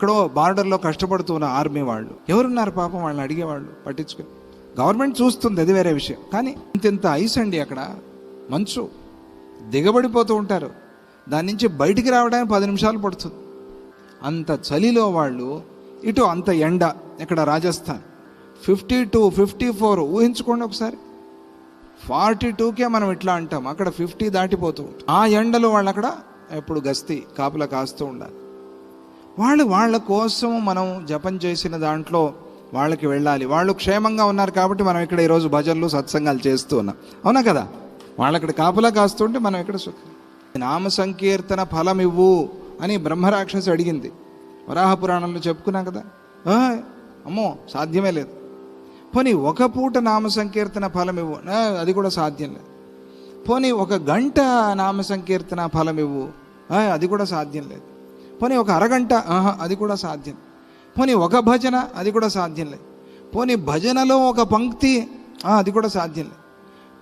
ఎక్కడో బార్డర్లో కష్టపడుతున్న ఆర్మీ వాళ్ళు. ఎవరున్నారు పాపం వాళ్ళని అడిగేవాళ్ళు పట్టించుకుని గవర్నమెంట్ చూస్తుంది అది వేరే విషయం. కానీ ఇంత ఐస్ అండి అక్కడ. మంచు. దిగబడిపోతూ ఉంటారు. దాని నుంచి బయటికి రావడానికి పది నిమిషాలు పడుతుంది. అంత చలిలో వాళ్ళు ఇటు అంత ఎండ ఇక్కడ Rajasthan. Fifty to fifty four ఊహించుకోండి ఒకసారి. ఫార్టీ టూకే మనం ఇట్లా అంటాం. అక్కడ ఫిఫ్టీ దాటిపోతూ ఆ ఎండలో వాళ్ళు అక్కడ ఎప్పుడు గస్తీ కాపులా కాస్తూ ఉండాలి. వాళ్ళు వాళ్ళ కోసం మనం జపం చేసిన దాంట్లో వాళ్ళకి వెళ్ళాలి. వాళ్ళు క్షేమంగా ఉన్నారు కాబట్టి మనం ఇక్కడ ఈరోజు భజనలు సత్సంగాలు చేస్తూ ఉన్నాం. అవునా కదా? వాళ్ళు అక్కడ కాపులా కాస్తుంటే మనం ఇక్కడ నామ సంకీర్తన ఫలం ఇవ్వు అని బ్రహ్మరాక్షసి అడిగింది. వరాహ పురాణంలో చెప్పుకున్నాం కదా? అమ్మో సాధ్యమే లేదు. పోనీ ఒక పూట నామ సంకీర్తన ఫలం ఇవ్వు. అది కూడా సాధ్యం లేదు. పోనీ ఒక గంట నామ సంకీర్తన ఫలం ఇవ్వు. అది కూడా సాధ్యం లేదు. పోనీ ఒక అరగంట ఆహా, అది కూడా సాధ్యం. పోనీ ఒక భజన అది కూడా సాధ్యం లేదు పోనీ భజనలో ఒక పంక్తి అది కూడా సాధ్యం లేదు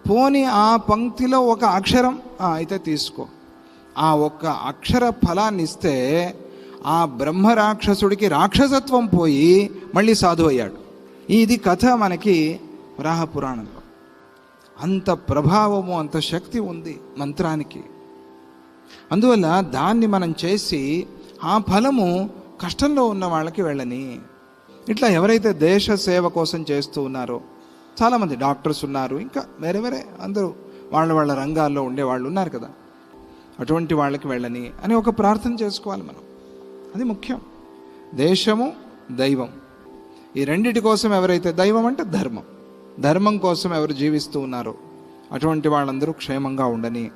పోనీ ఆ పంక్తిలో ఒక అక్షరం అయితే తీసుకో. ఆ ఒక్క అక్షర ఫలాన్ని ఇస్తే ఆ బ్రహ్మ రాక్షసుడికి రాక్షసత్వం పోయి మళ్ళీ సాధు అయ్యాడు. ఇది కథ మనకి వరాహ పురాణంలో. అంత ప్రభావము అంత శక్తి ఉంది మంత్రానికి. అందువల్ల దాన్ని మనం చేసి ఆ ఫలము కష్టంలో ఉన్న వాళ్ళకి వెళ్ళని. ఇట్లా ఎవరైతే దేశ సేవ కోసం చేస్తూ ఉన్నారో చాలామంది డాక్టర్స్ ఉన్నారు ఇంకా వేరే వేరే అందరూ వాళ్ళ వాళ్ళ రంగాల్లో ఉండేవాళ్ళు ఉన్నారు కదా. అటువంటి వాళ్ళకి వెళ్ళని అని ఒక ప్రార్థన చేసుకోవాలి మనం. అది ముఖ్యం. దేశము దైవం. ఈ రెండిటి కోసం ఎవరైతే దైవం అంటే ధర్మం. ధర్మం కోసం ఎవరు జీవిస్తూ ఉన్నారో అటువంటి వాళ్ళందరూ క్షేమంగా ఉండని